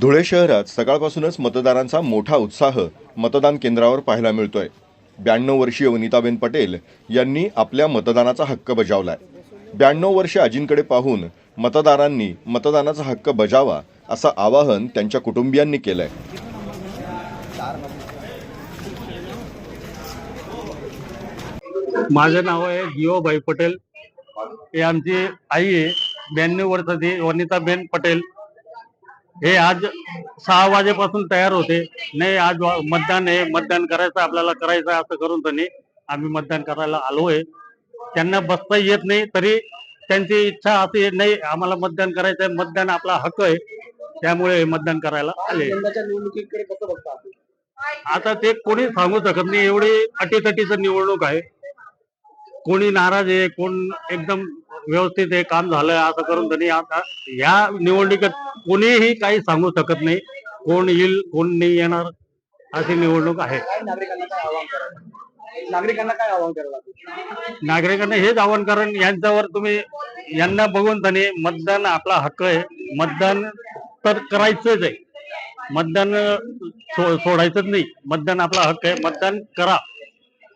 धुळे शहरात सकाळपासूनच मतदारांचा मोठा उत्साह मतदान केंद्रावर पाहायला मिळतोय. ब्याण्णव वर्षीय वनिताबेन पटेल यांनी आपल्या मतदानाचा हक्क बजावलाय. ब्याण्णव वर्ष आजींकडे पाहून मतदारांनी मतदानाचा हक्क बजावा असं आवाहन त्यांच्या कुटुंबियांनी केलंय. माझं नाव आहे जिओबाई पटेल. हे आमची आई आहे. ब्याण्णव वर्षाची वनिताबेन पटेल. हे आज सहा वाजेपासून तयार होते. नाही आज मतदान आहे. मतदान करायचं आपल्याला करायचं असं करून त्यांनी आम्ही मतदान करायला आलोय. त्यांना बसता येत नाही तरी त्यांची इच्छा अशी नाही आम्हाला मतदान करायचं आहे मतदान आपला हक्क आहे. त्यामुळे मतदान करायला आले. आता ते कोणी सांगू शकत नाही एवढी अटीतटीचं निवडणूक आहे. कोणी नाराज आहे कोण एकदम व्यवस्थित आहे काम झालंय असं करून त्यांनी आता या निवडणुकीत कोणीही काही सांगू शकत नाही. कोण येईल कोण नाही येणार अशी निवडणूक आहे. नागरिकांना काय आवाहन करायला नागरिकांना काय आवाहन करायला लागेल? नागरिकांना हेच आवाहन कारण यांच्यावर तुम्ही यांना बघून त्यांनी मतदान आपला हक्क आहे. मतदान तर करायचंच आहे. मतदान सोडायचंच नाही. मतदान आपला हक्क आहे. मतदान करा.